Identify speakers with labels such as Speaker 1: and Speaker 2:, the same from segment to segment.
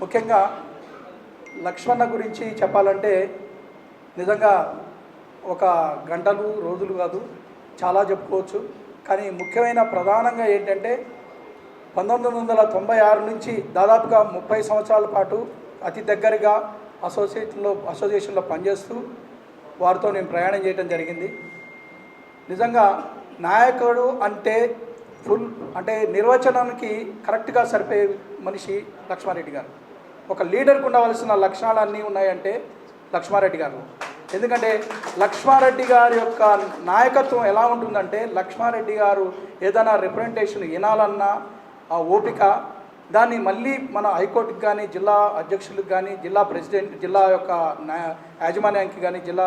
Speaker 1: ముఖ్యంగా లక్ష్మణ గురించి చెప్పాలంటే నిజంగా ఒక గంటలు రోజులు కాదు చాలా చెప్పుకోవచ్చు. కానీ ముఖ్యమైన ప్రధానంగా ఏంటంటే పంతొమ్మిది వందల తొంభై ఆరు నుంచి దాదాపుగా ముప్పై సంవత్సరాల పాటు అతి దగ్గరగా అసోసియేషన్లో అసోసియేషన్లో పనిచేస్తూ వారితో నేను ప్రయాణం చేయడం జరిగింది. నిజంగా నాయకుడు అంటే ఫుల్ అంటే నిర్వచనానికి కరెక్ట్గా సరిపోయే మనిషి లక్ష్మారెడ్డి గారు. ఒక లీడర్కు ఉండవలసిన లక్షణాలు అన్నీ ఉన్నాయంటే లక్ష్మారెడ్డి గారు. ఎందుకంటే లక్ష్మారెడ్డి గారి యొక్క నాయకత్వం ఎలా ఉంటుందంటే లక్ష్మారెడ్డి గారు ఏదైనా రిప్రజెంటేషన్ వినాలన్నా ఆ ఓపిక దాన్ని మళ్ళీ మన హైకోర్టుకి కానీ జిల్లా అధ్యక్షులకు కానీ జిల్లా ప్రెసిడెంట్ జిల్లా యొక్క యాజమాన్యానికి కానీ జిల్లా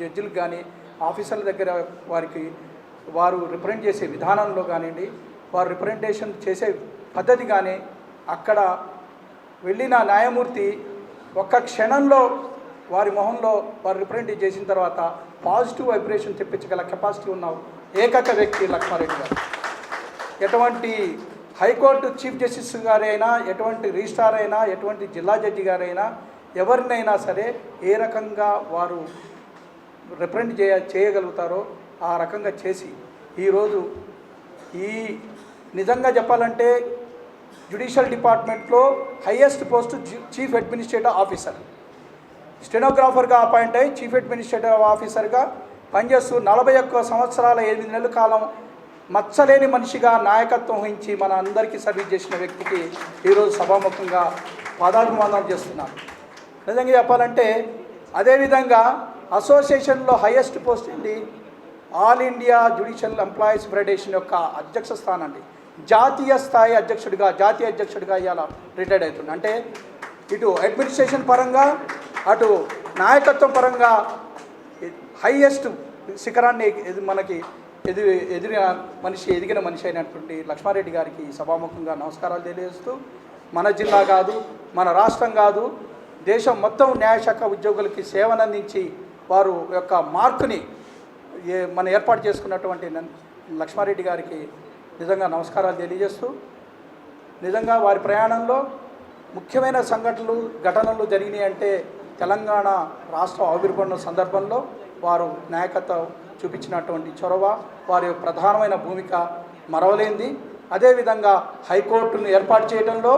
Speaker 1: జడ్జిలకు కానీ ఆఫీసర్ల దగ్గర వారికి వారు రిప్రజెంట్ చేసే విధానంలో కానివ్వండి వారు రిప్రజెంటేషన్ చేసే పద్ధతి కానీ అక్కడ వెళ్ళిన న్యాయమూర్తి ఒక్క క్షణంలో వారి మొహంలో వారు రిప్రజెంట్ చేసిన తర్వాత పాజిటివ్ వైబ్రేషన్ తెప్పించగల కెపాసిటీ ఉన్న ఏకైక వ్యక్తి లక్ష్మారెడ్డి గారు. ఎటువంటి హైకోర్టు చీఫ్ జస్టిస్ గారైనా ఎటువంటి రిజిస్ట్రార్ అయినా ఎటువంటి జిల్లా జడ్జి గారైనా ఎవరినైనా సరే ఏ రకంగా వారు రిప్రజెంట్ చేయ చేయగలుగుతారో ఆ రకంగా చేసి ఈరోజు ఈ నిజంగా చెప్పాలంటే జ్యుడిషియల్ డిపార్ట్మెంట్లో highest post chief administrative officer స్టెనోగ్రాఫర్గా appoint అయ్యి చీఫ్ అడ్మినిస్ట్రేటివ్ ఆఫీసర్గా పనిచేస్తూ నలభై ఒక్క సంవత్సరాల ఎనిమిది నెలల కాలం మచ్చలేని మనిషిగా నాయకత్వం వహించి మన అందరికీ సర్వీస్ చేసిన వ్యక్తికి ఈరోజు సభాముఖంగా పాదాభిమానం చేస్తున్నాను. నిజంగా చెప్పాలంటే అదేవిధంగా అసోసియేషన్లో హయ్యెస్ట్ పోస్ట్ ఏంటి? All India judicial employees federation యొక్క అధ్యక్ష స్థానం అండి. జాతీయ స్థాయి అధ్యక్షుడిగా జాతీయ అధ్యక్షుడిగా ఇవాళ రిటైర్డ్ అవుతుంది అంటే ఇటు అడ్మినిస్ట్రేషన్ పరంగా అటు నాయకత్వం పరంగా హైయెస్ట్ శిఖరాన్ని మనకి ఎదు ఎదిరిన మనిషి ఎదిగిన మనిషి అయినటువంటి లక్ష్మారెడ్డి గారికి సభాముఖంగా నమస్కారాలు తెలియజేస్తూ మన జిల్లా కాదు మన రాష్ట్రం కాదు దేశం మొత్తం న్యాయశాఖ ఉద్యోగులకి సేవనందించి వారు యొక్క మార్కుని ఏ మన ఏర్పాటు చేసుకున్నటువంటి లక్ష్మారెడ్డి గారికి నిజంగా నమస్కారాలు తెలియజేస్తూ నిజంగా వారి ప్రయాణంలో ముఖ్యమైన సంఘటనలు ఘటనలు జరిగినాయి అంటే తెలంగాణ రాష్ట్ర ఆవిర్భవన సందర్భంలో వారు నాయకత్వం చూపించినటువంటి చొరవ వారి ప్రధానమైన భూమిక మరవలేంది అదేవిధంగా హైకోర్టును ఏర్పాటు చేయడంలో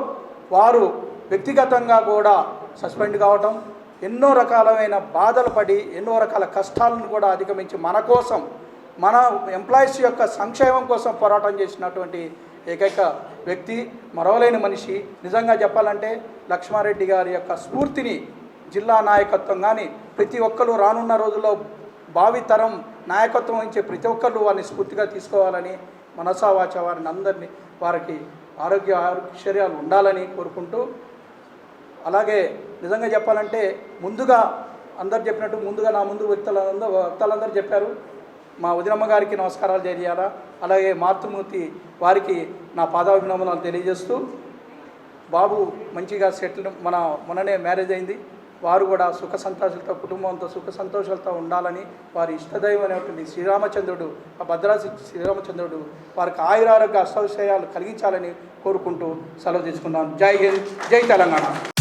Speaker 1: వారు వ్యక్తిగతంగా కూడా సస్పెండ్ కావటం ఎన్నో రకాలమైన బాధలు పడి ఎన్నో రకాల కష్టాలను కూడా అధిగమించి మన కోసం మన ఎంప్లాయీస్ యొక్క సంక్షేమం కోసం పోరాటం చేసినటువంటి ఏకైక వ్యక్తి మరవలేని మనిషి. నిజంగా చెప్పాలంటే లక్ష్మారెడ్డి గారి యొక్క స్ఫూర్తిని జిల్లా నాయకత్వం కానీ ప్రతి ఒక్కరు రానున్న రోజుల్లో భావితరం నాయకత్వం ఇచ్చే ప్రతి ఒక్కరు వారిని స్ఫూర్తిగా తీసుకోవాలని మనసా వాచ వారిని అందరినీ వారికి ఆరోగ్య ఆరోగ్యశ్వర్యాలు ఉండాలని కోరుకుంటూ అలాగే నిజంగా చెప్పాలంటే ముందుగా అందరు చెప్పినట్టు ముందుగా నా ముందు వ్యక్తులందరూ వ్యక్తులందరూ చెప్పారు. మా వదినమ్మ గారికి నమస్కారాలు తెలియాలా? అలాగే మాతృమూర్తి వారికి నా పాదాభినందనాలు తెలియజేస్తూ బాబు మంచిగా సెటిల్ మన మొన్ననే మ్యారేజ్ అయింది. వారు కూడా సుఖ సంతోషాలతో కుటుంబంతో సుఖ సంతోషాలతో ఉండాలని వారి ఇష్టదైవం అనేటువంటి శ్రీరామచంద్రుడు ఆ భద్రాసి శ్రీరామచంద్రుడు వారికి ఆయురారోగ్య అష్టవిషయాలు కలిగించాలని కోరుకుంటూ సెలవు తీసుకున్నాను. జై హింద్ జై తెలంగాణ.